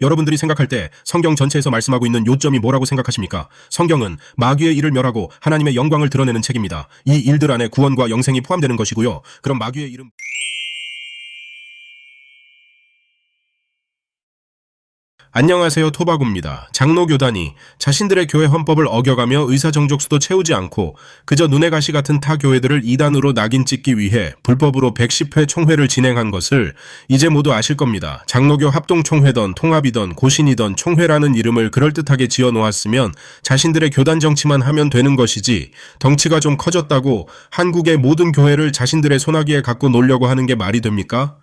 여러분들이 생각할 때 성경 전체에서 말씀하고 있는 요점이 뭐라고 생각하십니까? 성경은 마귀의 일을 멸하고 하나님의 영광을 드러내는 책입니다. 이 일들 안에 구원과 영생이 포함되는 것이고요. 그럼 마귀의 이름 안녕하세요 토바구입니다. 장로교단이 자신들의 교회 헌법을 어겨가며 의사정족수도 채우지 않고 그저 눈에 가시 같은 타 교회들을 이단으로 낙인 찍기 위해 불법으로 110회 총회를 진행한 것을 이제 모두 아실 겁니다. 장로교 합동총회던 통합이던 고신이던 총회라는 이름을 그럴듯하게 지어 놓았으면 자신들의 교단 정치만 하면 되는 것이지 덩치가 좀 커졌다고 한국의 모든 교회를 자신들의 손아귀에 갖고 놀려고 하는 게 말이 됩니까?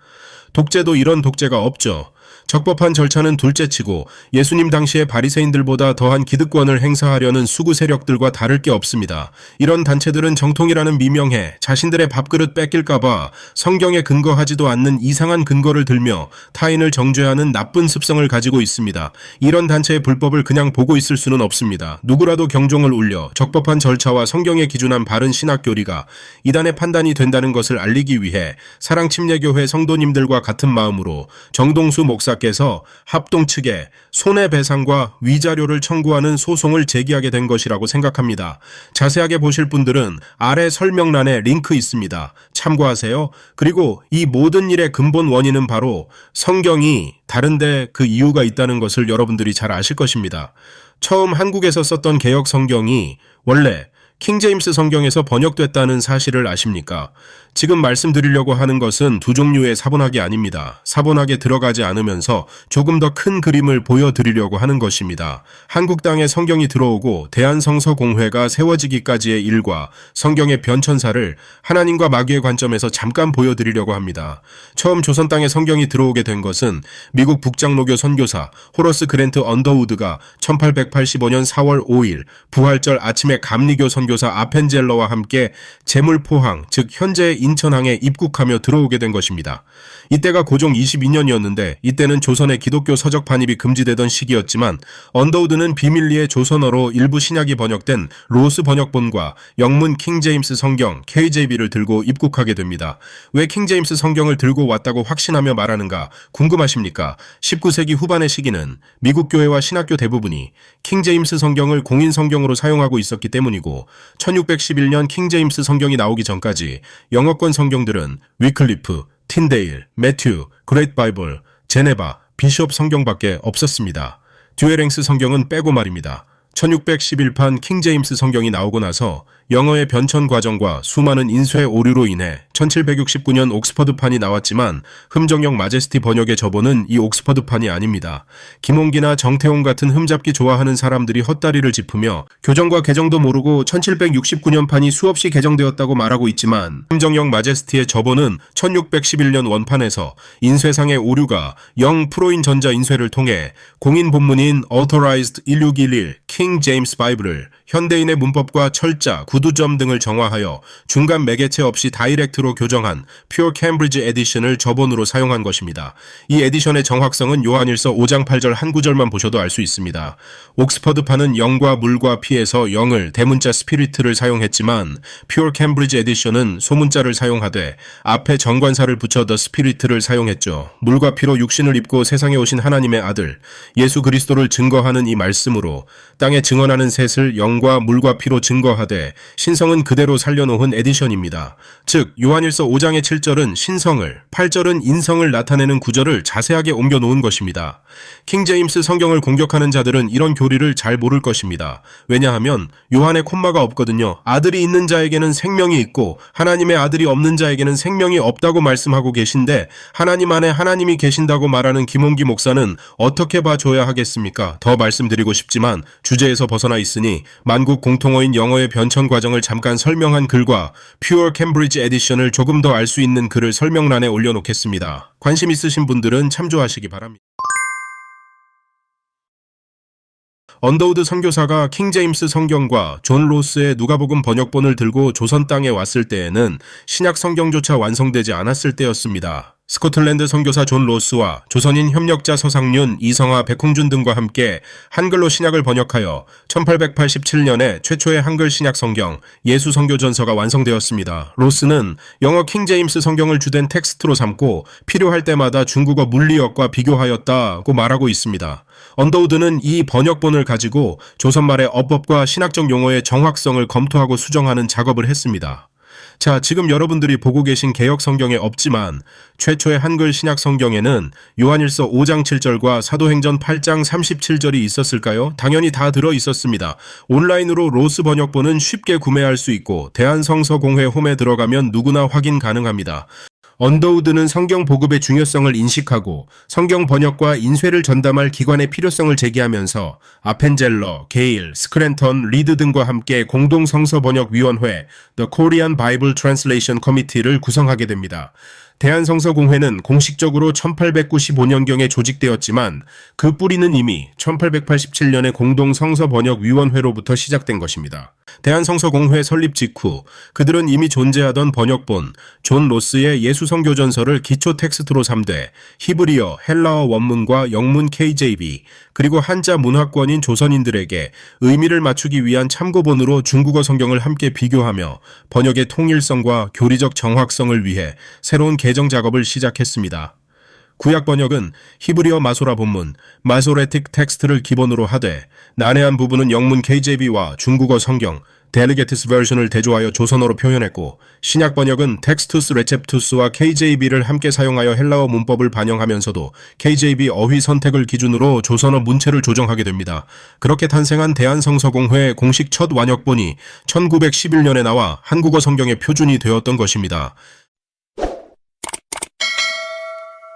독재도 이런 독재가 없죠. 적법한 절차는 둘째치고 예수님 당시의 바리새인들보다 더한 기득권을 행사하려는 수구 세력들과 다를 게 없습니다. 이런 단체들은 정통이라는 미명에 자신들의 밥그릇 뺏길까봐 성경에 근거하지도 않는 이상한 근거를 들며 타인을 정죄하는 나쁜 습성을 가지고 있습니다. 이런 단체의 불법을 그냥 보고 있을 수는 없습니다. 누구라도 경종을 울려 적법한 절차와 성경에 기준한 바른 신학 교리가 이단의 판단이 된다는 것을 알리기 위해 사랑침례교회 성도님들과 같은 마음으로 정동수 목사 께서 합동 측에 손해배상과 위자료를 청구하는 소송을 제기하게 된 것이라고 생각합니다. 자세하게 보실 분들은 아래 설명란에 링크 있습니다. 참고하세요. 그리고 이 모든 일의 근본 원인은 바로 성경이 다른데 그 이유가 있다는 것을 여러분들이 잘 아실 것입니다. 처음 한국에서 썼던 개혁 성경이 원래 킹제임스 성경에서 번역됐다는 사실을 아십니까? 지금 말씀드리려고 하는 것은 두 종류의 사본학이 아닙니다. 사본학에 들어가지 않으면서 조금 더 큰 그림을 보여드리려고 하는 것입니다. 한국 땅에 성경이 들어오고 대한성서공회가 세워지기까지의 일과 성경의 변천사를 하나님과 마귀의 관점에서 잠깐 보여드리려고 합니다. 처음 조선 땅에 성경이 들어오게 된 것은 미국 북장로교 선교사 호러스 그랜트 언더우드가 1885년 4월 5일 부활절 아침에 감리교 선교사 아펜젤러와 함께 제물포항 즉 현재의 인천항에 입국하며 들어오게 된 것입니다. 이때가 고종 22년이었는데 이때는 조선의 기독교 서적 반입이 금지되던 시기였지만 언더우드는 비밀리에 조선어로 일부 신약이 번역된 로스 번역본과 영문 킹제임스 성경 KJB를 들고 입국하게 됩니다. 왜 킹제임스 성경을 들고 왔다고 확신하며 말하는가 궁금하십니까? 19세기 후반의 시기는 미국 교회와 신학교 대부분이 킹제임스 성경을 공인 성경으로 사용하고 있었기 때문이고 1611년 킹제임스 성경이 나오기 전까지 영어권 성경들은 위클리프, 틴데일, 매튜, 그레이트 바이블, 제네바, 비숍 성경밖에 없었습니다. 듀에랭스 성경은 빼고 말입니다. 1611판 킹제임스 성경이 나오고 나서 영어의 변천 과정과 수많은 인쇄 오류로 인해 1769년 옥스퍼드판이 나왔지만 흠정역 마제스티 번역의 저번은 이 옥스퍼드판이 아닙니다. 김홍기나 정태홍 같은 흠잡기 좋아하는 사람들이 헛다리를 짚으며 교정과 개정도 모르고 1769년 판이 수없이 개정되었다고 말하고 있지만 흠정역 마제스티의 저번은 1611년 원판에서 인쇄상의 오류가 0%인 전자 인쇄를 통해 공인 본문인 Authorized 1611킹 제임스 바이블을 현대인의 문법과 철자, 구두점 등을 정화하여 중간 매개체 없이 다이렉트로 교정한 퓨어 캠브리지 에디션을 저본으로 사용한 것입니다. 이 에디션의 정확성은 요한일서 5장 8절 한 구절만 보셔도 알 수 있습니다. 옥스퍼드판은 영과 물과 피에서 영을 대문자 스피리트를 사용했지만 퓨어 캠브리지 에디션은 소문자를 사용하되 앞에 정관사를 붙여 더 스피리트를 사용했죠. 물과 피로 육신을 입고 세상에 오신 하나님의 아들 예수 그리스도를 증거하는 이 말씀으로 땅에 증언하는 셋을 영과 물과 피로 증거하되 신성은 그대로 살려놓은 에디션입니다. 즉 요한일서 5장의 7절은 신성을, 8절은 인성을 나타내는 구절을 자세하게 옮겨 놓은 것입니다. 킹제임스 성경을 공격하는 자들은 이런 교리를 잘 모를 것입니다. 왜냐하면 요한의 콤마가 없거든요. 아들이 있는 자에게는 생명이 있고 하나님의 아들이 없는 자에게는 생명이 없다고 말씀하고 계신데 하나님 안에 하나님이 계신다고 말하는 김홍기 목사는 어떻게 봐줘야 하겠습니까? 더 말씀드리고 싶지만 주제에서 벗어나 있으니 만국 공통어인 영어의 변천 과정을 잠깐 설명한 글과 퓨어 캠브리지 에디션을 조금 더 알 수 있는 글을 설명란에 올려놓겠습니다. 관심 있으신 분들은 참조하시기 바랍니다. 언더우드 선교사가 킹 제임스 성경과 존 로스의 누가복음 번역본을 들고 조선 땅에 왔을 때에는 신약 성경조차 완성되지 않았을 때였습니다. 스코틀랜드 선교사 존 로스와 조선인 협력자 서상륜, 이성화, 백홍준 등과 함께 한글로 신약을 번역하여 1887년에 최초의 한글 신약 성경 예수 성교 전서가 완성되었습니다. 로스는 영어 킹 제임스 성경을 주된 텍스트로 삼고 필요할 때마다 중국어 물리역과 비교하였다고 말하고 있습니다. 언더우드는 이 번역본을 가지고 조선말의 어법과 신학적 용어의 정확성을 검토하고 수정하는 작업을 했습니다. 자, 지금 여러분들이 보고 계신 개혁 성경에 없지만 최초의 한글 신약 성경에는 요한일서 5장 7절과 사도행전 8장 37절이 있었을까요? 당연히 다 들어 있었습니다. 온라인으로 로스 번역본은 쉽게 구매할 수 있고 대한성서공회 홈에 들어가면 누구나 확인 가능합니다. 언더우드는 성경 보급의 중요성을 인식하고 성경 번역과 인쇄를 전담할 기관의 필요성을 제기하면서 아펜젤러, 게일, 스크랜턴, 리드 등과 함께 공동 성서 번역 위원회 The Korean Bible Translation Committee를 구성하게 됩니다. 대한성서공회는 공식적으로 1895년경에 조직되었지만 그 뿌리는 이미 1887년의 공동성서번역위원회로부터 시작된 것입니다. 대한성서공회 설립 직후 그들은 이미 존재하던 번역본 존 로스의 예수성교전서를 기초 텍스트로 삼되 히브리어, 헬라어 원문과 영문 KJV 그리고 한자 문화권인 조선인들에게 의미를 맞추기 위한 참고본으로 중국어 성경을 함께 비교하며 번역의 통일성과 교리적 정확성을 위해 새로운 개정 작업을 시작했습니다. 구약 번역은 히브리어 마소라 본문, 마소레틱 텍스트를 기본으로 하되 난해한 부분은 영문 KJV와 중국어 성경, 델리게티스 버전을 대조하여 조선어로 표현했고 신약 번역은 텍스투스 레체프투스와 KJV를 함께 사용하여 헬라어 문법을 반영하면서도 KJV 어휘 선택을 기준으로 조선어 문체를 조정하게 됩니다. 그렇게 탄생한 대한성서공회의 공식 첫 완역본이 1911년에 나와 한국어 성경의 표준이 되었던 것입니다.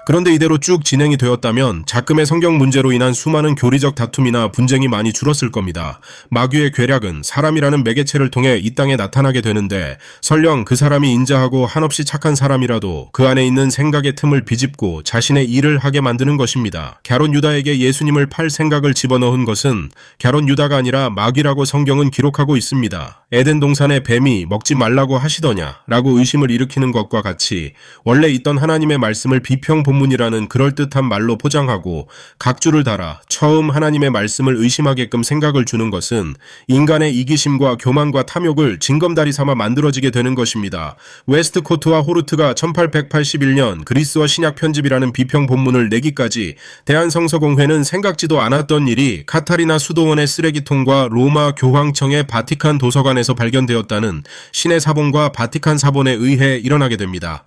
그런데 이대로 쭉 진행이 되었다면 작금의 성경 문제로 인한 수많은 교리적 다툼이나 분쟁이 많이 줄었을 겁니다. 마귀의 괴략은 사람이라는 매개체를 통해 이 땅에 나타나게 되는데 설령 그 사람이 인자하고 한없이 착한 사람이라도 그 안에 있는 생각의 틈을 비집고 자신의 일을 하게 만드는 것입니다. 갸론 유다에게 예수님을 팔 생각을 집어넣은 것은 갸론 유다가 아니라 마귀라고 성경은 기록하고 있습니다. 에덴 동산의 뱀이 먹지 말라고 하시더냐 라고 의심을 일으키는 것과 같이 원래 있던 하나님의 말씀을 비평 본문이라는 그럴듯한 말로 포장하고 각주를 달아 처음 하나님의 말씀을 의심하게끔 생각을 주는 것은 인간의 이기심과 교만과 탐욕을 징검다리 삼아 만들어지게 되는 것입니다. 웨스트코트와 호르트가 1881년 그리스와 신약 편집이라는 비평 본문을 내기까지 대한성서공회는 생각지도 않았던 일이 카타리나 수도원의 쓰레기통과 로마 교황청의 바티칸 도서관에서 발견되었다는 신의 사본과 바티칸 사본에 의해 일어나게 됩니다.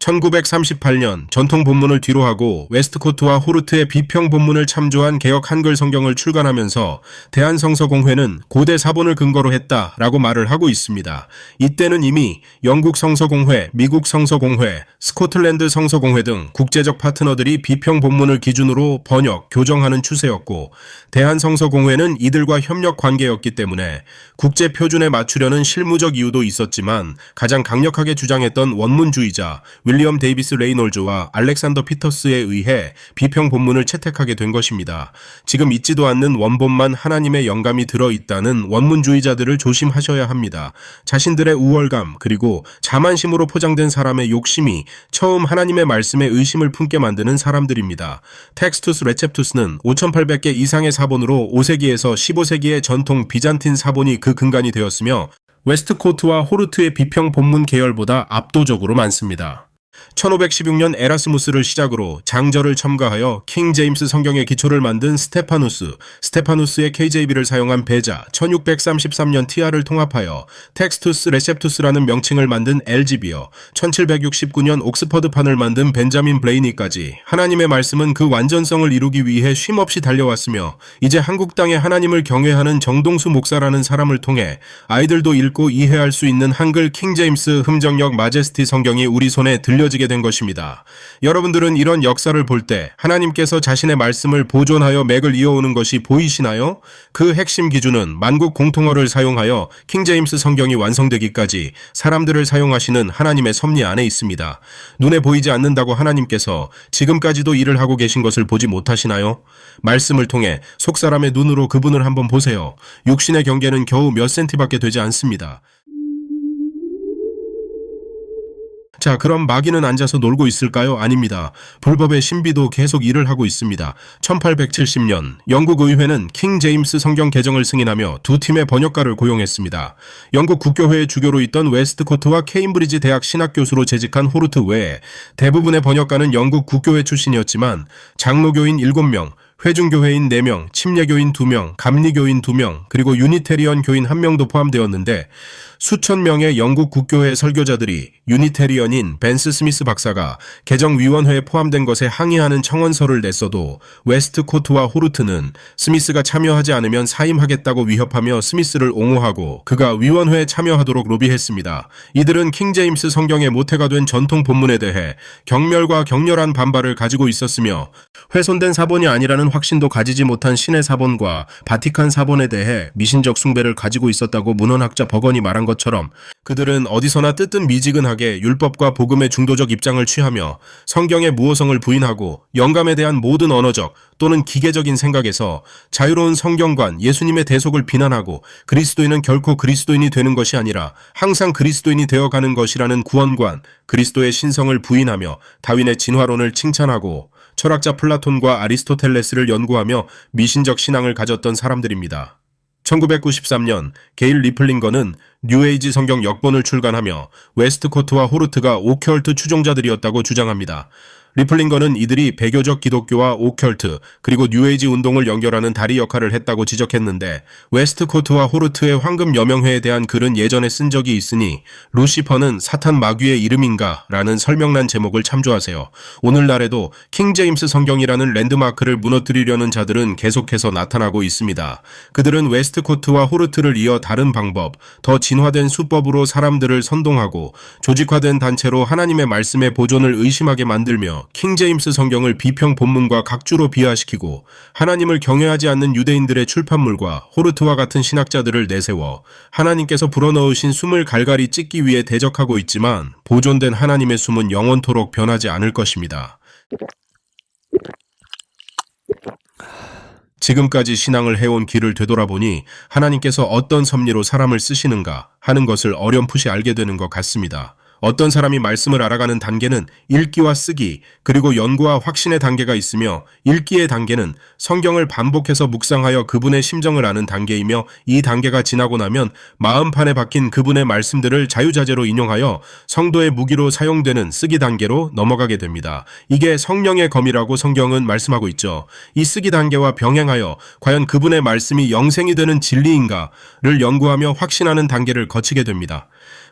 1938년 전통 본문을 뒤로하고 웨스트코트와 호르트의 비평 본문을 참조한 개혁 한글 성경을 출간하면서 대한성서공회는 고대 사본을 근거로 했다라고 말을 하고 있습니다. 이때는 이미 영국 성서공회, 미국 성서공회, 스코틀랜드 성서공회 등 국제적 파트너들이 비평 본문을 기준으로 번역, 교정하는 추세였고 대한성서공회는 이들과 협력 관계였기 때문에 국제 표준에 맞추려는 실무적 이유도 있었지만 가장 강력하게 주장했던 원문주의자 윌리엄 데이비스 레이놀즈와 알렉산더 피터스에 의해 비평 본문을 채택하게 된 것입니다. 지금 있지도 않는 원본만 하나님의 영감이 들어 있다는 원문주의자들을 조심하셔야 합니다. 자신들의 우월감 그리고 자만심으로 포장된 사람의 욕심이 처음 하나님의 말씀에 의심을 품게 만드는 사람들입니다. 텍스투스 레체프투스는 5,800개 이상의 사본으로 5세기에서 15세기의 전통 비잔틴 사본이 그 근간이 되었으며 웨스트코트와 호르트의 비평 본문 계열보다 압도적으로 많습니다. 1516년 에라스무스를 시작으로 장절을 첨가하여 킹 제임스 성경의 기초를 만든 스테파누스, 스테파누스의 KJB를 사용한 베자, 1633년 티아를 통합하여 텍스투스 레셉투스라는 명칭을 만든 엘지비어, 1769년 옥스퍼드판을 만든 벤자민 블레이니까지 하나님의 말씀은 그 완전성을 이루기 위해 쉼없이 달려왔으며 이제 한국 땅에 하나님을 경외하는 정동수 목사라는 사람을 통해 아이들도 읽고 이해할 수 있는 한글 킹 제임스 흠정역 마제스티 성경이 우리 손에 들려 지게 된 것입니다. 여러분들은 이런 역사를 볼 때 하나님께서 자신의 말씀을 보존하여 맥을 이어오는 것이 보이시나요? 그 핵심 기준은 만국 공통어를 사용하여 킹제임스 성경이 완성되기까지 사람들을 사용하시는 하나님의 섭리 안에 있습니다. 눈에 보이지 않는다고 하나님께서 지금까지도 일을 하고 계신 것을 보지 못하시나요? 말씀을 통해 속사람의 눈으로 그분을 한번 보세요. 육신의 경계는 겨우 몇 센티밖에 되지 않습니다. 자, 그럼 마귀는 앉아서 놀고 있을까요? 아닙니다. 불법의 신비도 계속 일을 하고 있습니다. 1870년 영국 의회는 킹 제임스 성경 개정을 승인하며 두 팀의 번역가를 고용했습니다. 영국 국교회의 주교로 있던 웨스트코트와 케임브리지 대학 신학 교수로 재직한 호르트 외에 대부분의 번역가는 영국 국교회 출신이었지만 장로교인 7명, 회중교회인 4명, 침례교인 2명, 감리교인 2명, 그리고 유니테리언 교인 1명도 포함되었는데 수천 명의 영국 국교회 설교자들이 유니테리언인 벤스 스미스 박사가 개정위원회에 포함된 것에 항의하는 청원서를 냈어도 웨스트 코트와 호르트는 스미스가 참여하지 않으면 사임하겠다고 위협하며 스미스를 옹호하고 그가 위원회에 참여하도록 로비했습니다. 이들은 킹제임스 성경의 모태가 된 전통 본문에 대해 경멸과 격렬한 반발을 가지고 있었으며 훼손된 사본이 아니라는 확신도 가지지 못한 신의 사본과 바티칸 사본에 대해 미신적 숭배를 가지고 있었다고 문헌학자 버건이 말한 것처럼 그들은 어디서나 뜨뜻 미지근하게 율법과 복음의 중도적 입장을 취하며 성경의 무호성을 부인하고 영감에 대한 모든 언어적 또는 기계적인 생각에서 자유로운 성경관 예수님의 대속을 비난하고 그리스도인은 결코 그리스도인이 되는 것이 아니라 항상 그리스도인이 되어가는 것이라는 구원관 그리스도의 신성을 부인하며 다윈의 진화론을 칭찬하고 철학자 플라톤과 아리스토텔레스를 연구하며 미신적 신앙을 가졌던 사람들입니다. 1993년 게일 리플링거는 뉴에이지 성경 역본을 출간하며 웨스트코트와 호르트가 오컬트 추종자들이었다고 주장합니다. 리플링거는 이들이 배교적 기독교와 오컬트 그리고 뉴에이지 운동을 연결하는 다리 역할을 했다고 지적했는데 웨스트코트와 호르트의 황금 여명회에 대한 글은 예전에 쓴 적이 있으니 루시퍼는 사탄 마귀의 이름인가 라는 설명란 제목을 참조하세요. 오늘날에도 킹 제임스 성경이라는 랜드마크를 무너뜨리려는 자들은 계속해서 나타나고 있습니다. 그들은 웨스트코트와 호르트를 이어 다른 방법, 더 진화된 수법으로 사람들을 선동하고 조직화된 단체로 하나님의 말씀의 보존을 의심하게 만들며 킹제임스 성경을 비평 본문과 각주로 비하시키고 하나님을 경외하지 않는 유대인들의 출판물과 호르트와 같은 신학자들을 내세워 하나님께서 불어넣으신 숨을 갈갈이 찢기 위해 대적하고 있지만 보존된 하나님의 숨은 영원토록 변하지 않을 것입니다. 지금까지 신앙을 해온 길을 되돌아보니 하나님께서 어떤 섭리로 사람을 쓰시는가 하는 것을 어렴풋이 알게 되는 것 같습니다. 어떤 사람이 말씀을 알아가는 단계는 읽기와 쓰기, 그리고 연구와 확신의 단계가 있으며 읽기의 단계는 성경을 반복해서 묵상하여 그분의 심정을 아는 단계이며 이 단계가 지나고 나면 마음판에 박힌 그분의 말씀들을 자유자재로 인용하여 성도의 무기로 사용되는 쓰기 단계로 넘어가게 됩니다. 이게 성령의 검이라고 성경은 말씀하고 있죠. 이 쓰기 단계와 병행하여 과연 그분의 말씀이 영생이 되는 진리인가를 연구하며 확신하는 단계를 거치게 됩니다.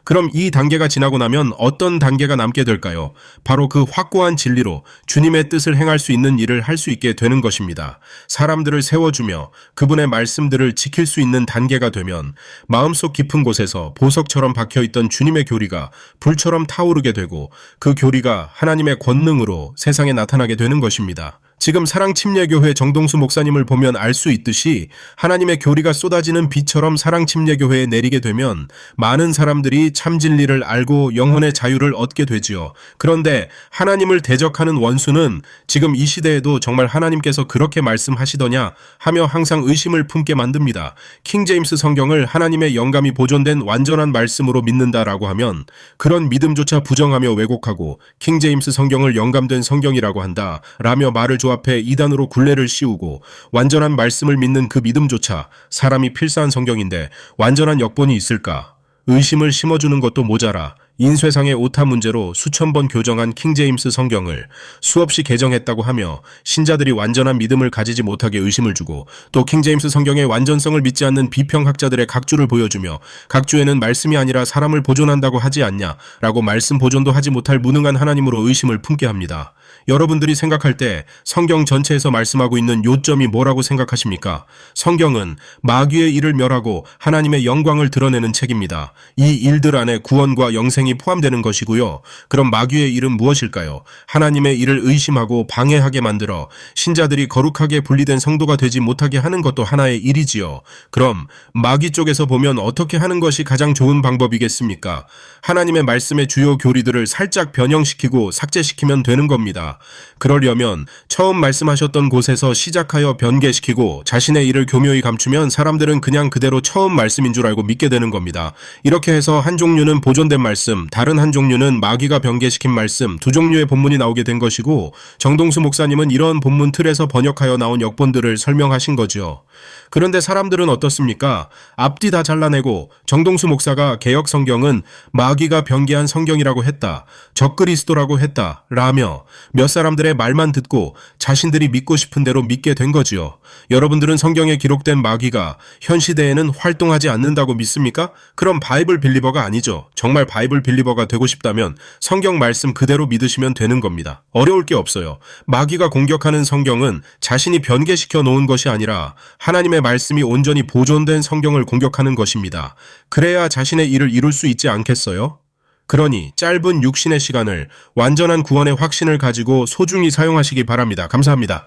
그럼 이 단계가 지나고 나면 어떤 단계가 남게 될까요? 바로 그 확고한 진리로 주님의 뜻을 행할 수 있는 일을 할 수 있게 되는 것입니다. 사람들을 세워주며 그분의 말씀들을 지킬 수 있는 단계가 되면 마음속 깊은 곳에서 보석처럼 박혀있던 주님의 교리가 불처럼 타오르게 되고 그 교리가 하나님의 권능으로 세상에 나타나게 되는 것입니다. 지금 사랑침례교회 정동수 목사님을 보면 알 수 있듯이 하나님의 교리가 쏟아지는 비처럼 사랑침례교회에 내리게 되면 많은 사람들이 참 진리를 알고 영혼의 자유를 얻게 되지요. 그런데 하나님을 대적하는 원수는 지금 이 시대에도 정말 하나님께서 그렇게 말씀하시더냐 하며 항상 의심을 품게 만듭니다. 킹제임스 성경을 하나님의 영감이 보존된 완전한 말씀으로 믿는다라고 하면 그런 믿음조차 부정하며 왜곡하고 킹제임스 성경을 영감된 성경이라고 한다 라며 말을 조합해 이단으로 굴레를 씌우고 완전한 말씀을 믿는 그 믿음조차 사람이 필사한 성경인데 완전한 역본이 있을까? 의심을 심어주는 것도 모자라 인쇄상의 오타 문제로 수천 번 교정한 킹제임스 성경을 수없이 개정했다고 하며 신자들이 완전한 믿음을 가지지 못하게 의심을 주고 또 킹제임스 성경의 완전성을 믿지 않는 비평학자들의 각주를 보여주며 각주에는 말씀이 아니라 사람을 보존한다고 하지 않냐라고 말씀 보존도 하지 못할 무능한 하나님으로 의심을 품게 합니다. 여러분들이 생각할 때 성경 전체에서 말씀하고 있는 요점이 뭐라고 생각하십니까? 성경은 마귀의 일을 멸하고 하나님의 영광을 드러내는 책입니다. 이 일들 안에 구원과 영생이 포함되는 것이고요. 그럼 마귀의 일은 무엇일까요? 하나님의 일을 의심하고 방해하게 만들어 신자들이 거룩하게 분리된 성도가 되지 못하게 하는 것도 하나의 일이지요. 그럼 마귀 쪽에서 보면 어떻게 하는 것이 가장 좋은 방법이겠습니까? 하나님의 말씀의 주요 교리들을 살짝 변형시키고 삭제시키면 되는 겁니다. 그러려면 처음 말씀하셨던 곳에서 시작하여 변개시키고 자신의 일을 교묘히 감추면 사람들은 그냥 그대로 처음 말씀인 줄 알고 믿게 되는 겁니다. 이렇게 해서 한 종류는 보존된 말씀, 다른 한 종류는 마귀가 변개시킨 말씀 두 종류의 본문이 나오게 된 것이고 정동수 목사님은 이런 본문 틀에서 번역하여 나온 역본들을 설명하신 거죠. 그런데 사람들은 어떻습니까? 앞뒤 다 잘라내고 정동수 목사가 개혁 성경은 마귀가 변개한 성경이라고 했다. 적그리스도라고 했다. 라며 몇 사람들의 말만 듣고 자신들이 믿고 싶은 대로 믿게 된 거지요. 여러분들은 성경에 기록된 마귀가 현 시대에는 활동하지 않는다고 믿습니까? 그럼 바이블 빌리버가 아니죠. 정말 바이블 빌리버가 되고 싶다면 성경 말씀 그대로 믿으시면 되는 겁니다. 어려울 게 없어요. 마귀가 공격하는 성경은 자신이 변개시켜 놓은 것이 아니라 하나님의 말씀이 온전히 보존된 성경을 공격하는 것입니다. 그래야 자신의 일을 이룰 수 있지 않겠어요? 그러니 짧은 육신의 시간을 완전한 구원의 확신을 가지고 소중히 사용하시기 바랍니다. 감사합니다.